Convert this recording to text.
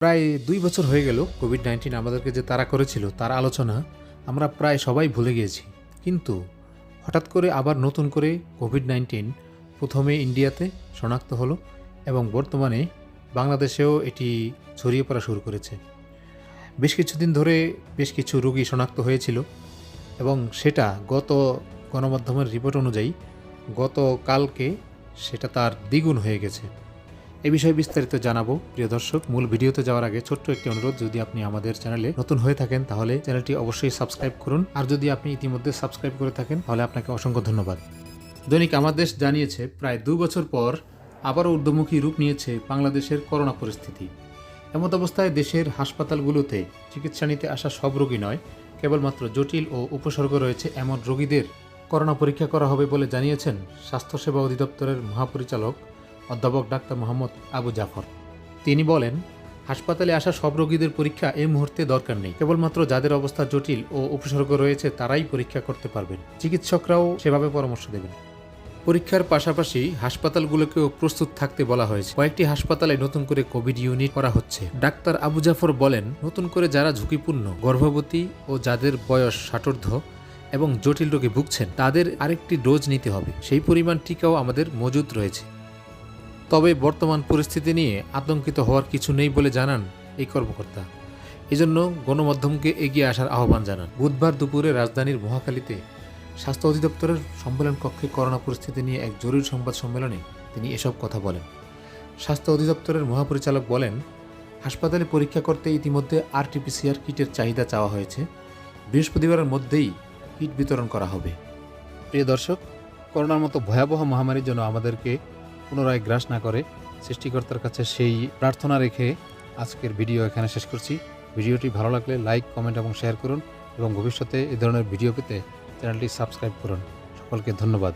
প্রায় দুই বছর হয়ে গেল কোভিড নাইন্টিন আমাদেরকে যে তারা করেছিল, তার আলোচনা আমরা প্রায় সবাই ভুলে গিয়েছি। কিন্তু হঠাৎ করে আবার নতুন করে কোভিড নাইন্টিন প্রথমে ইন্ডিয়াতে শনাক্ত হলো এবং বর্তমানে বাংলাদেশেও এটি ছড়িয়ে পড়া শুরু করেছে। বেশ কিছুদিন ধরে বেশ কিছু রোগী শনাক্ত হয়েছিল এবং সেটা গত গণমাধ্যমের রিপোর্ট অনুযায়ী গতকালকে সেটা তার দ্বিগুণ হয়ে গেছে। এ বিষয়ে বিস্তারিত জানাব। প্রিয় দর্শক, মূল ভিডিওতে যাওয়ার আগে ছোট্ট একটি অনুরোধ, যদি আপনি আমাদের চ্যানেলে নতুন হয়ে থাকেন, তাহলে চ্যানেলটি অবশ্যই সাবস্ক্রাইব করুন। আর যদি আপনি ইতিমধ্যে সাবস্ক্রাইব করে থাকেন, তাহলে আপনাকে অসংখ্য ধন্যবাদ। দৈনিক আমার দেশ জানিয়েছে, প্রায় দু বছর পর আবারও ঊর্ধ্বমুখী রূপ নিয়েছে বাংলাদেশের করোনা পরিস্থিতি। এমত অবস্থায় দেশের হাসপাতালগুলোতে চিকিৎসা নিতে আসা সব রোগী নয়, কেবলমাত্র জটিল ও উপসর্গ রয়েছে এমন রোগীদের। করোনা পরীক্ষা করা হবে বলে জানিয়েছেন স্বাস্থ্যসেবা অধিদপ্তরের মহাপরিচালক অধ্যাপক ডাক্তার মোহাম্মদ আবু জাফর। তিনি বলেন, হাসপাতালে আসা সব রোগীদের পরীক্ষা এই মুহূর্তে দরকার নেই। কেবলমাত্র যাদের অবস্থা জটিল ও উপসর্গ রয়েছে তারাই পরীক্ষা করতে পারবেন। চিকিৎসকরাও সেভাবে পরামর্শ দেবেন। পরীক্ষার পাশাপাশি হাসপাতালগুলোকেও প্রস্তুত থাকতে বলা হয়েছে। কয়েকটি হাসপাতালে নতুন করে কোভিড ইউনিট করা হচ্ছে। ডাক্তার আবু জাফর বলেন, নতুন করে যারা ঝুঁকিপূর্ণ, গর্ভবতী ও যাদের বয়স ষাটোর্ধ্ব এবং জটিল রোগে ভুগছেন, তাদের আরেকটি ডোজ নিতে হবে। সেই পরিমাণ টিকাও আমাদের মজুদ রয়েছে। তবে বর্তমান পরিস্থিতি নিয়ে আতঙ্কিত হওয়ার কিছু নেই বলে জানান এই কর্মকর্তা। এজন্য গণমাধ্যমকে এগিয়ে আসার আহ্বান জানান। বুধবার দুপুরে রাজধানীর মহাখালীতে স্বাস্থ্য অধিদপ্তরের সম্মেলন কক্ষে করোনা পরিস্থিতি নিয়ে এক জরুরি সংবাদ সম্মেলনে তিনি এসব কথা বলেন। স্বাস্থ্য অধিদপ্তরের মহাপরিচালক বলেন, হাসপাতালে পরীক্ষা করতে ইতিমধ্যে আরটিপিসিআর কিটের চাহিদা চাওয়া হয়েছে। বৃহস্পতিবারের মধ্যেই কিট বিতরণ করা হবে। প্রিয় দর্শক, করোনার মতো ভয়াবহ মহামারীর জন্য আমাদেরকে পুনরায় গ্রাস না করে, সৃষ্টিকর্তার কাছে সেই প্রার্থনা রেখে আজকের ভিডিও এখানে শেষ করছি। ভিডিওটি ভালো লাগলে লাইক, কমেন্ট এবং শেয়ার করুন এবং ভবিষ্যতে এ ধরনের ভিডিও পেতে চ্যানেলটি সাবস্ক্রাইব করুন। সকলকে ধন্যবাদ।